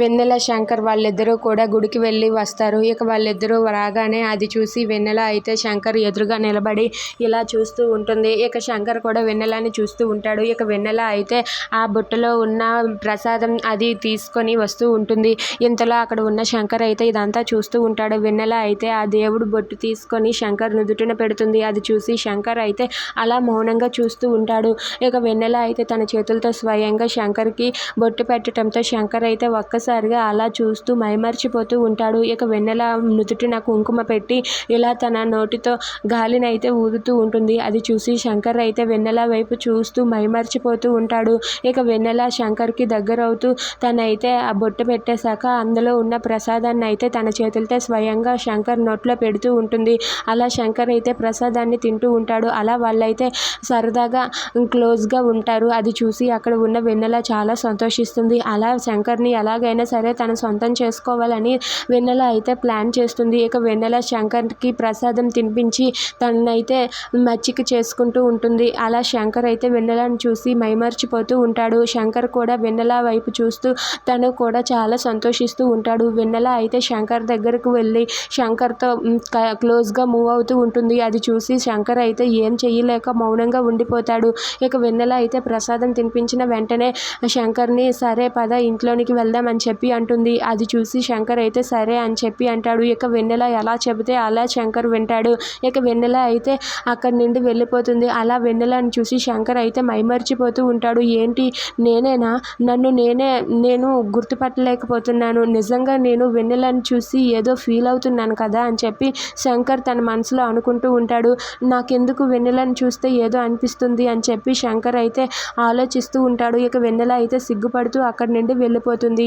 వెన్నెల శంకర్ వాళ్ళిద్దరూ కూడా గుడికి వెళ్ళి వస్తారు. ఇక వాళ్ళిద్దరూ రాగానే అది చూసి వెన్నెల అయితే శంకర్ ఎదురుగా నిలబడి ఇలా చూస్తూ ఉంటుంది. ఇక శంకర్ కూడా వెన్నెలని చూస్తూ ఉంటాడు. ఇక వెన్నెల అయితే ఆ బుట్టలో ఉన్న ప్రసాదం అది తీసుకొని వస్తూ ఉంటుంది. ఇంతలో అక్కడ ఉన్న శంకర్ అయితే ఇదంతా చూస్తూ ఉంటాడు. వెన్నెల అయితే ఆ దేవుడు బొట్టు తీసుకొని శంకర్ నుదుటిన పెడుతుంది. అది చూసి శంకర్ అయితే అలా మౌనంగా చూస్తూ ఉంటాడు. ఇక వెన్నెల అయితే తన చేతులతో స్వయంగా శంకర్కి బొట్టు పెట్టడంతో శంకర్ అయితే ఒక్కసారిగా అలా చూస్తూ మైమర్చిపోతూ ఉంటాడు. ఇక వెన్నెల నుదుటిన కుంకుమ పెట్టి ఇలా తన నోటితో గాలిని అయితే ఊదుతూ ఉంటుంది. అది చూసి శంకర్ అయితే వెన్నెల వైపు చూస్తూ మైమర్చిపోతూ ఉంటాడు. ఇక వెన్నెల శంకర్కి దగ్గరవుతూ తనైతే ఆ బొట్టు పెట్టేశాక అందులో ఉన్న ప్రసాదాన్ని అయితే తన చేతులతో స్వయంగా శంకర్ నోట్లో పెడుతూ ఉంటుంది. అలా శంకర్ అయితే ప్రసాదాన్ని తింటూ ఉంటాడు. అలా వాళ్ళైతే సరదాగా క్లోజ్గా ఉంటారు. అది చూసి అక్కడ ఉన్న వెన్నెల చాలా సంతోషిస్తుంది. అలా శంకర్ని ఎలాగైనా సరే తన సొంతం చేసుకోవాలని వెన్నెల అయితే ప్లాన్ చేస్తుంది. ఇక వెన్నెల శంకర్కి ప్రసాదం తినిపించి తనైతే మచ్చిక చేసుకుంటూ ఉంటుంది. అలా శంకర్ అయితే వెన్నెలను చూసి మైమర్చిపోతూ ఉంటాడు. శంకర్ కూడా వెన్నెల వైపు చూస్తూ తను కూడా చాలా సంతోషిస్తూ ఉంటాడు. వెన్నెల అయితే శంకర్ దగ్గరకు వెళ్ళి శంకర్తో క్లోజ్గా మూవ్ అవుతూ ఉంటుంది. అది చూసి శంకర్ అయితే ఏం చేయలేక మౌనంగా ఉండిపోతాడు. ఇక వెన్నెల అయితే ప్రసాదం తినిపించిన వెంటనే శంకర్ని సరే పద ఇంట్లోనికి వెళ్దామని అని చెప్పి అంటుంది. అది చూసి శంకర్ అయితే సరే అని చెప్పి అంటాడు. ఇక వెన్నెల ఎలా చెబితే అలా శంకర్ వింటాడు. ఇక వెన్నెల అయితే అక్కడి నుండి వెళ్ళిపోతుంది. అలా వెన్నెలని చూసి శంకర్ అయితే మైమర్చిపోతూ ఉంటాడు. ఏంటి? నేనేనా? నన్ను నేనే నేను గుర్తుపట్టలేకపోతున్నాను. నిజంగా నేను వెన్నెలను చూసి ఏదో ఫీల్ అవుతున్నాను కదా అని చెప్పి శంకర్ తన మనసులో అనుకుంటూ ఉంటాడు. నాకెందుకు వెన్నెలను చూస్తే ఏదో అనిపిస్తుంది అని చెప్పి శంకర్ అయితే ఆలోచిస్తూ ఉంటాడు. ఇక వెన్నెల అయితే సిగ్గుపడుతూ అక్కడి నుండి వెళ్ళిపోతుంది.